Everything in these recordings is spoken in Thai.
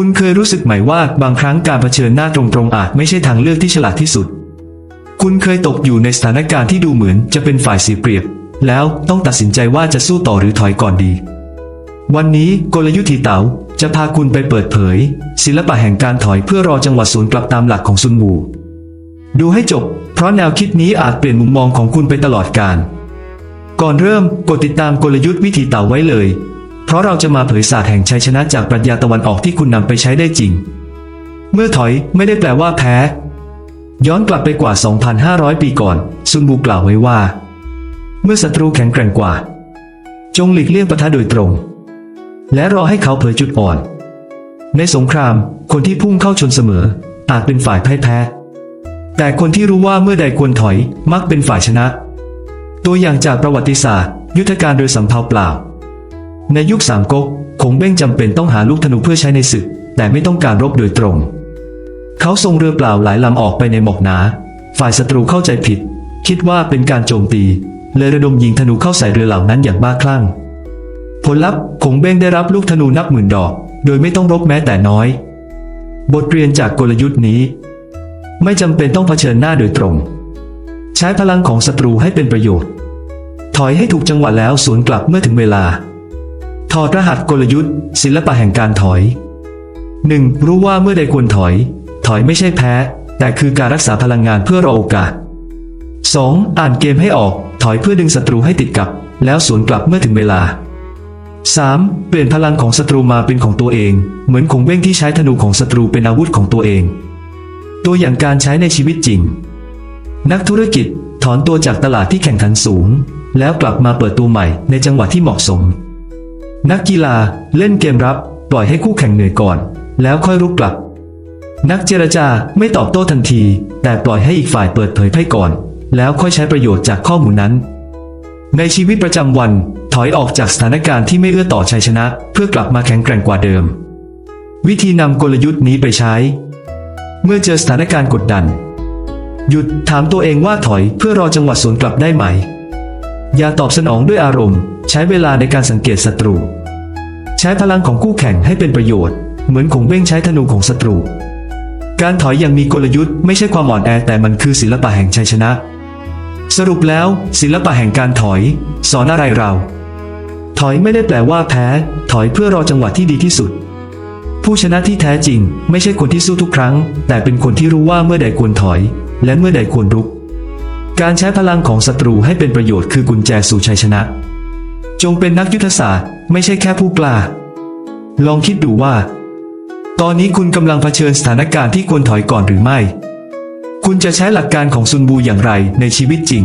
คุณเคยรู้สึกไหมว่าบางครั้งการเผชิญหน้าตรงๆอาจไม่ใช่ทางเลือกที่ฉลาดที่สุด คุณเคยตกอยู่ในสถานการณ์ที่ดูเหมือนจะเป็นฝ่ายเสียเปรียบ แล้วต้องตัดสินใจว่าจะสู้ต่อหรือถอยก่อนดี วันนี้กลยุทธ์ทีเต๋าจะพาคุณไปเปิดเผย ศิลปะแห่งการถอยเพื่อรอจังหวะสวนกลับตามหลักของซุนวูดูให้จบ เพราะแนวคิดนี้อาจเปลี่ยนมุมมองของคุณไปตลอดกาลก่อนเริ่มกดติดตามกลยุทธ์วิธีเต่าไว้เลย เพราะเราจะมาเผยศาสตร์แห่งชัยชนะจากปรัชญาตะวันออกที่คุณนำไปใช้ได้จริง เมื่อถอยไม่ได้แปลว่าแพ้ ย้อนกลับไปกว่า 2,500 ปีก่อน ซุนบูกล่าวไว้ว่า เมื่อศัตรูแข็งแกร่งกว่า จงหลีกเลี่ยงปะทะโดยตรง และรอให้เขาเผยจุดอ่อน ในสงคราม คนที่พุ่งเข้าชนเสมอ อาจเป็นฝ่ายพ่ายแพ้แต่คนที่รู้ว่าเมื่อใดควรถอยมักเป็นฝ่ายชนะ ตัวอย่างจากประวัติศาสตร์ ยุทธการโดยสำเภาเปล่า ในยุคสามก๊กคงเบ้งจำเป็นต้องหาลูกธนูเพื่อใช้ในศึก แต่ไม่ต้องการรบโดยตรง เขาส่งเรือเปล่าหลายลำออกไปในหมอกหนา ฝ่ายศัตรูเข้าใจผิด คิดว่าเป็นการโจมตีเลยระดมยิงธนูเข้าใส่เรือเหล่านั้นอย่างบ้าคลั่ง ผลลัพธ์คงเบ้งได้รับลูกธนูนับหมื่นดอก โดยไม่ต้องรบแม้แต่น้อย บทเรียนจากกลยุทธ์นี้ ไม่จำเป็นต้องเผชิญหน้าโดยตรง ใช้พลังของศัตรูให้เป็นประโยชน์ ถอยให้ถูกจังหวะแล้วสวนกลับเมื่อถึงเวลา ถอดรหัสกลยุทธ์ ศิลปะแห่งการถอย 1. รู้ว่าเมื่อใดควรถอย ถอยไม่ใช่แพ้ แต่คือการรักษาพลังงานเพื่อรอโอกาส 2. อ่านเกมให้ออก ถอยเพื่อดึงศัตรูให้ติดกับ แล้วสวนกลับเมื่อถึงเวลา 3. เปลี่ยนพลังของศัตรูมาเป็นของตัวเอง เหมือนคงเบ้งที่ใช้ธนูของศัตรูเป็นอาวุธของตัวเอง ตัวอย่างการใช้ในชีวิตจริง นักธุรกิจถอนตัวจากตลาดที่แข่งขันสูง แล้วกลับมาเปิดตัวใหม่ในจังหวะที่เหมาะสม นักกีฬาเล่นเกมรับ ปล่อยให้คู่แข่งเหนื่อยก่อน แล้วค่อยรุกกลับ นักเจรจาไม่ตอบโต้ทันที แต่ปล่อยให้อีกฝ่ายเปิดเผยไพ่ก่อน แล้วค่อยใช้ประโยชน์จากข้อมูลนั้น ในชีวิตประจำวัน ถอยออกจากสถานการณ์ที่ไม่เอื้อต่อชัยชนะ เพื่อกลับมาแข็งแกร่งกว่าเดิม วิธีนำกลยุทธ์นี้ไปใช้ เมื่อเจอสถานการณ์กดดัน หยุดถามตัวเองว่าถอยเพื่อรอจังหวะสวนกลับได้ไหมอย่าตอบสนองด้วยอารมณ์ ใช้เวลาในการสังเกตศัตรู ใช้พลังของคู่แข่งให้เป็นประโยชน์ เหมือนคงเบ้งใช้ธนูของศัตรู การถอยอย่างมีกลยุทธ์ไม่ใช่ความอ่อนแอแต่มันคือศิลปะแห่งชัยชนะ สรุปแล้ว ศิลปะแห่งการถอย สอนอะไรเรา ถอยไม่ได้แปลว่าแพ้ ถอยเพื่อรอจังหวะที่ดีที่สุด ผู้ชนะที่แท้จริง ไม่ใช่คนที่สู้ทุกครั้ง แต่เป็นคนที่รู้ว่าเมื่อใดควรถอย และเมื่อใดควรรุก การใช้พลังของศัตรูให้เป็นประโยชน์คือกุญแจสู่ชัยชนะ จงเป็นนักยุทธศาสตร์ ไม่ใช่แค่ผู้กล้า ลองคิดดูว่า ตอนนี้คุณกำลังเผชิญสถานการณ์ที่ควรถอยก่อนหรือไม่ คุณจะใช้หลักการของซุนบูอย่างไรในชีวิตจริง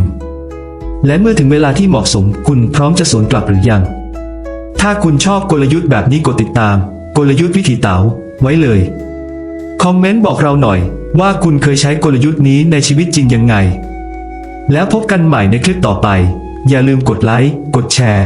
และเมื่อถึงเวลาที่เหมาะสม คุณพร้อมจะสวนกลับหรือยัง ถ้าคุณชอบกลยุทธ์แบบนี้กดติดตาม กลยุทธ์วิถีเต๋าไว้เลย คอมเมนต์บอกเราหน่อยว่าคุณเคยใช้กลยุทธ์นี้ในชีวิตจริงยังไง แล้วพบกันใหม่ในคลิปต่อไป อย่าลืมกดไลค์ กดแชร์